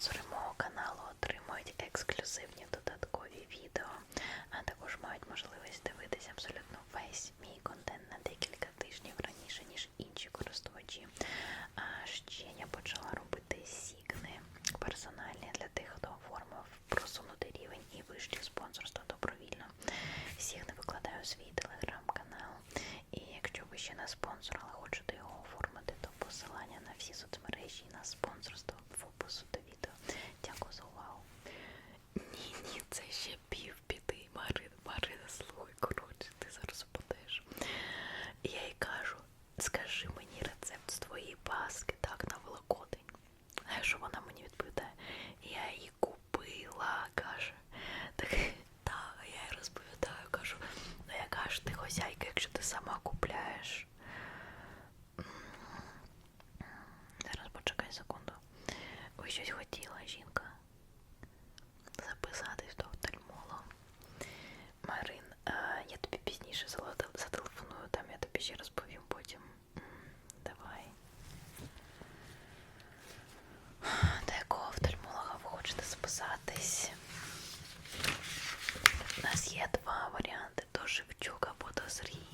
спонсори мого каналу отримують ексклюзивні додаткові відео, а також мають можливість дивитися абсолютно весь мій контент на декілька тижнів раніше, ніж інші користувачі. А ще я почала робити сігни персональні для тих, хто оформив просунутий рівень і вищі спонсорства добровільно. Сігни викладаю свій телеграм-канал. І якщо ви ще не спонсор, але хочете його оформити, то посилання на всі соцмережі і на спонсор тобі ще розповім потім. Давай. До якого офтальмолога ви хочете записатись? У нас є два варіанти до Шевчук або до Сергія.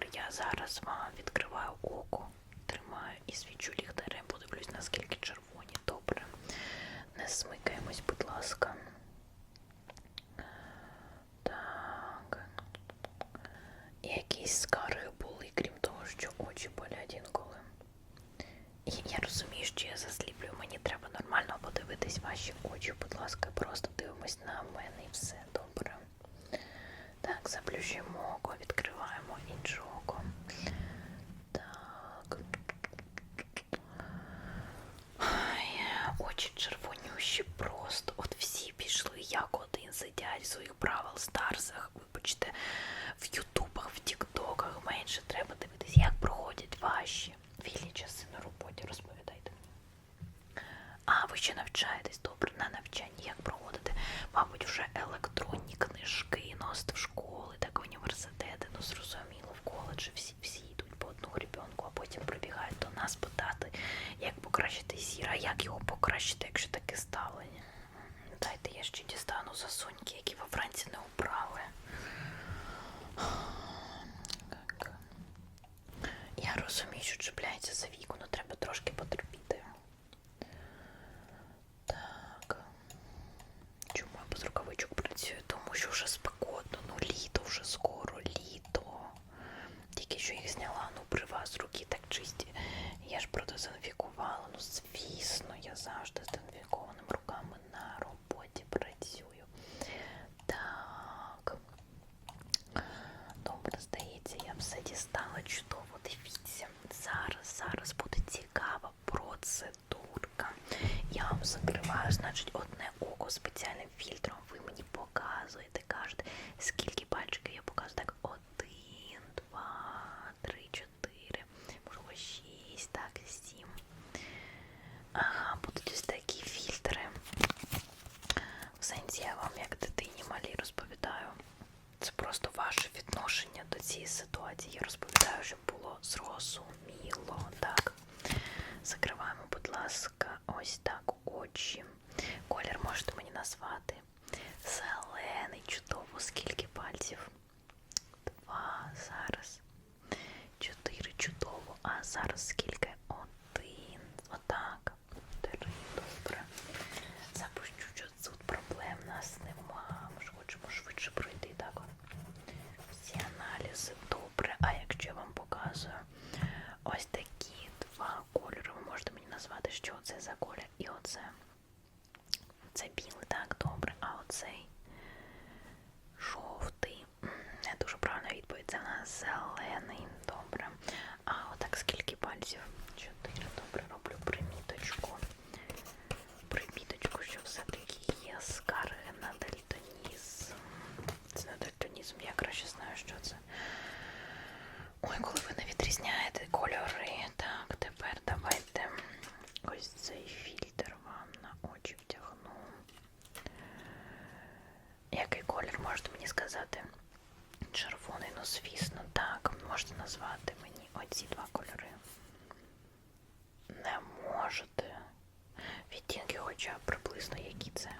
добре, я зараз вам відкриваю око, тримаю і свічу ліхтарем, подивлюсь, наскільки червоні. Добре. Не смикаємось, будь ласка. Так. Якісь скари були, крім того, що очі болять інколи. І я розумію, що я засліплюю, мені треба нормально подивитись ваші очі, будь ласка, просто дивимось на мене і все добре. Так, заплющимо бачу, червонющі просто. От всі пішли, як один сидять в своїх правил старсах. Вибачте, в Ютубах, в Тіктоках менше треба дивитися, як проходять ваші вільні часи на роботі. Розповідайте. мені. А, ви ще навчаєтесь добре на навчанні, як проводите, мабуть, вже електронні книжки. yarosumi. Закриваю, значить, одне око спеціальним фільтром. Ви мені показуєте, кажете, скільки пальчиків я показую. Так, один, два, три, чотири, можливо, шість, так, сім. Будуть ось такі фільтри. В вам як дитині малій розповідаю. Це просто ваше відношення до цієї ситуації. Я розповідаю, щоб було зрозуміло. Так. Закриваємо, будь ласка, ось так очі. Колір можете мені назвати. Зелений, чудово, скільки пальців? Два зараз. Чотири чудово. А зараз скільки? Один. Отак. Три. Добре. Запущу, що тут проблем в нас нема. Ми ж хочемо швидше пройти, так? Всі аналізи добре. А якщо я вам показую ось такі два кольори, ви можете мені назвати, що це за колір і оце. Це білий, так, добре. А оцей жовтий. М, Не дуже правильна відповідь. Це в нас зелений. Добре. А отак скільки пальців? Чотири. Добре, роблю приміточку. Приміточку, що все-таки є скарги на дальтонізм. Це не дальтонізм, я краще знаю, що це. Ой, коли ви не відрізняєте кольори. Так, тепер давайте ось цей фільтр вам на очі втягну. Який колір можете мені сказати? Червоний, ну звісно, так. Можете назвати мені оці два кольори. Не можете. Відтінки хоча б приблизно які це.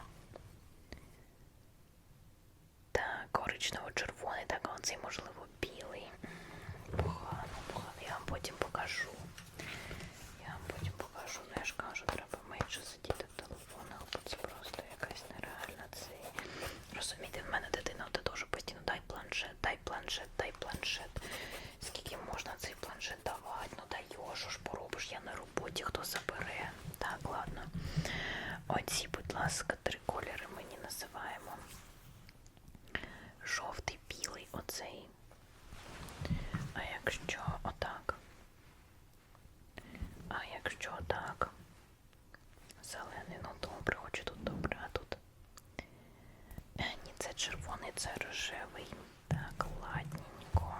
Так, коричнево-червоний, так, а оцей, можливо, білий. Погано, погано. Я вам потім покажу. Я вам потім покажу. Ну я ж кажу, треба менше сидіти в телефонах, бо це просто якась нереальна цей. Розумієте, в мене дитина дуже постійно дай планшет, дай планшет, дай планшет. Скільки можна цей планшет давати? Ну даєш, що ж поробиш, я на роботі, хто забере. Так, ладно. Оці, будь ласка, три кольори мені називаємо. Жовтий, білий, оцей. А якщо отак? А якщо отак? Зелений, ну добре, очі тут добре, а тут. Е, Ні, це червоний, це рожевий. Так, ладненько.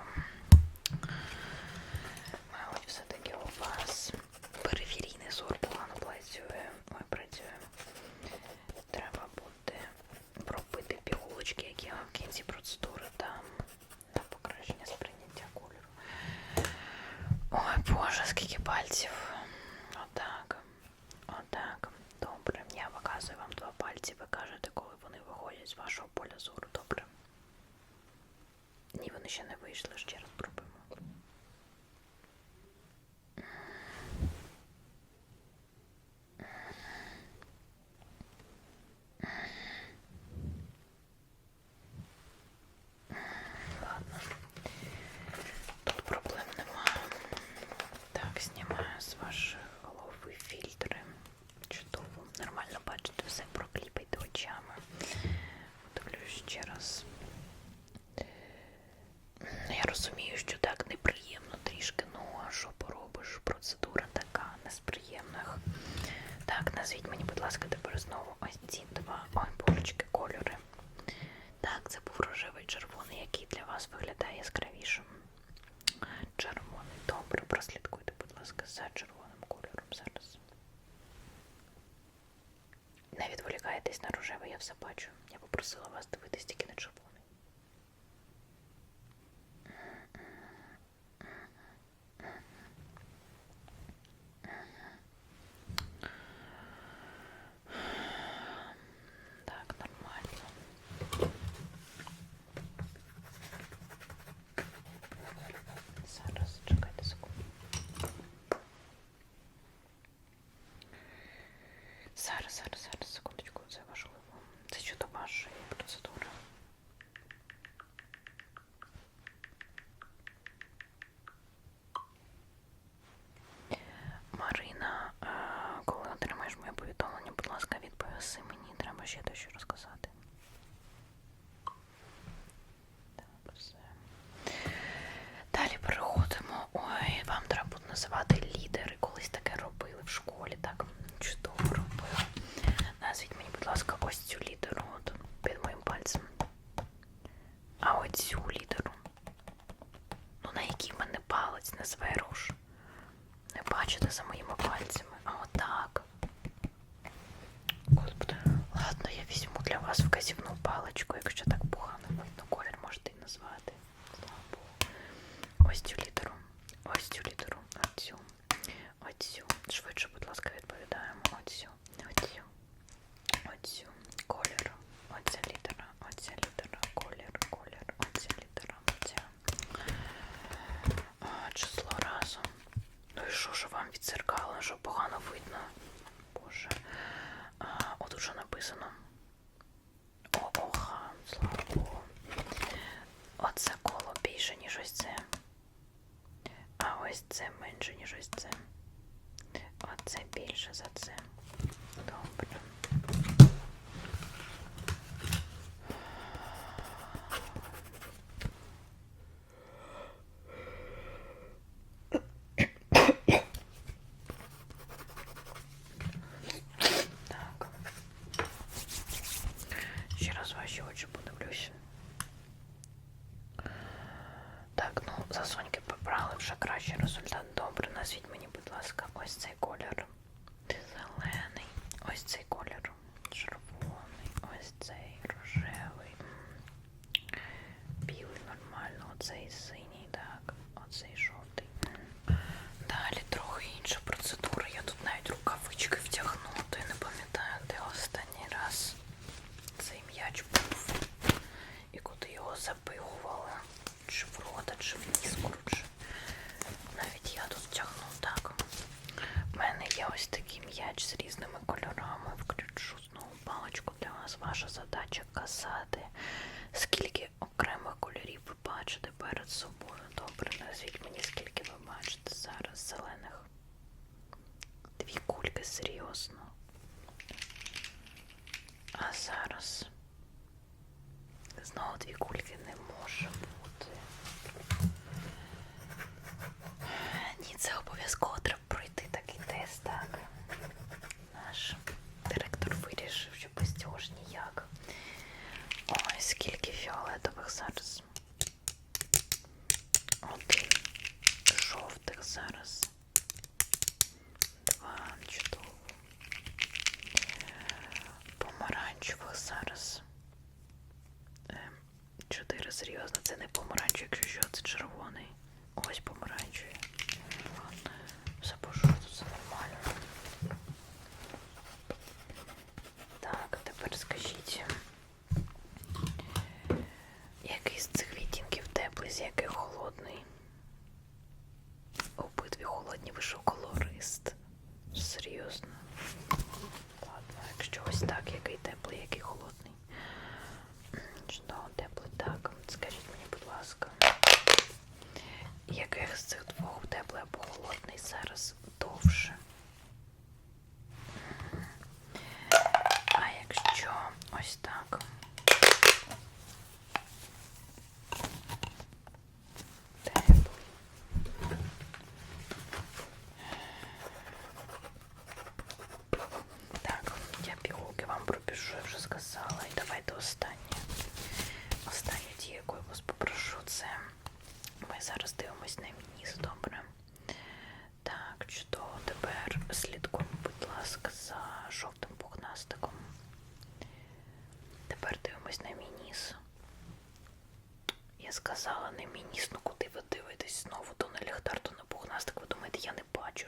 Мабуть, все-таки у вас периферійний зор погано працює. Ой, працює. Треба буде пробити пігулочки, які я в кінці процедури дам на покращення сприйняття кольору. Ой, Боже, скільки пальців. Отак. Отак. Добре. Я показую вам два пальці. Ви кажете, коли вони виходять з вашого поля зору. Ще не вийшло, ще раз пробуємо.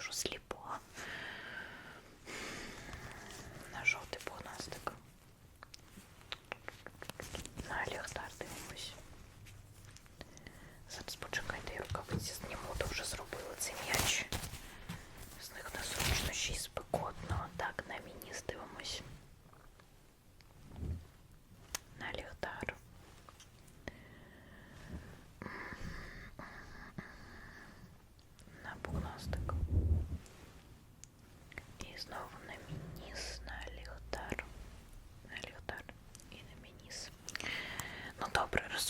сижу слепо.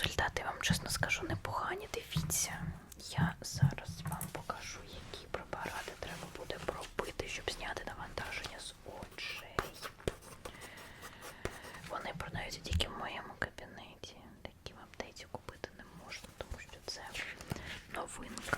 результати вам чесно скажу непогані. Дивіться, я зараз вам покажу, які препарати треба буде пробити, щоб зняти навантаження з очей. Вони продаються тільки в моєму кабінеті. Такі в аптеці купити не можна, тому що це новинки.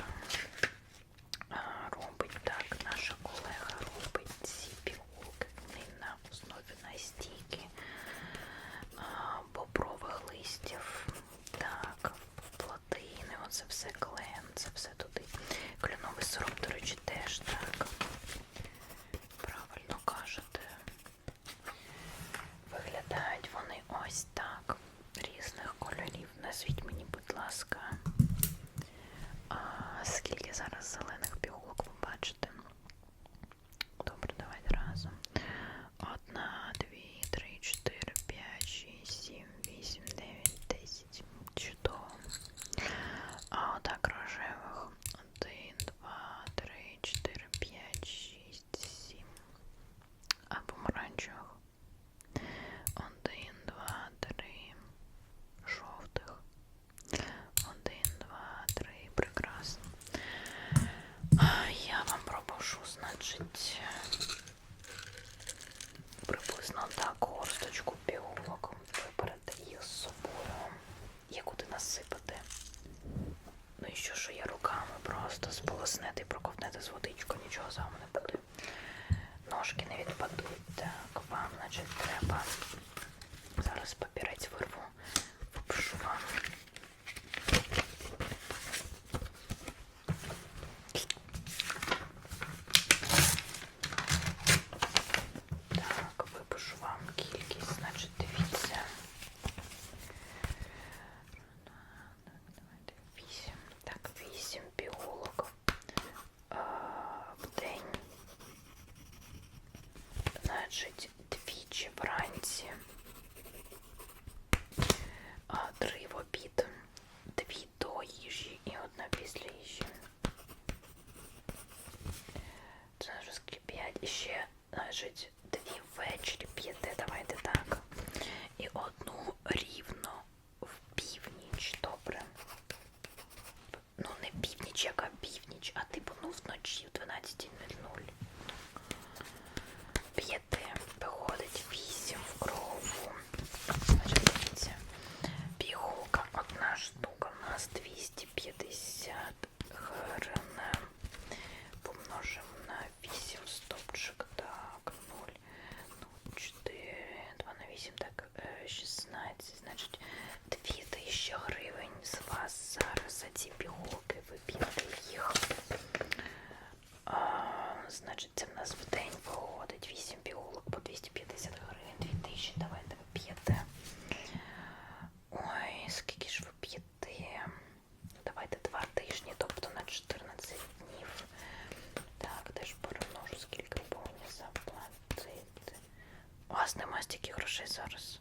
Зараз.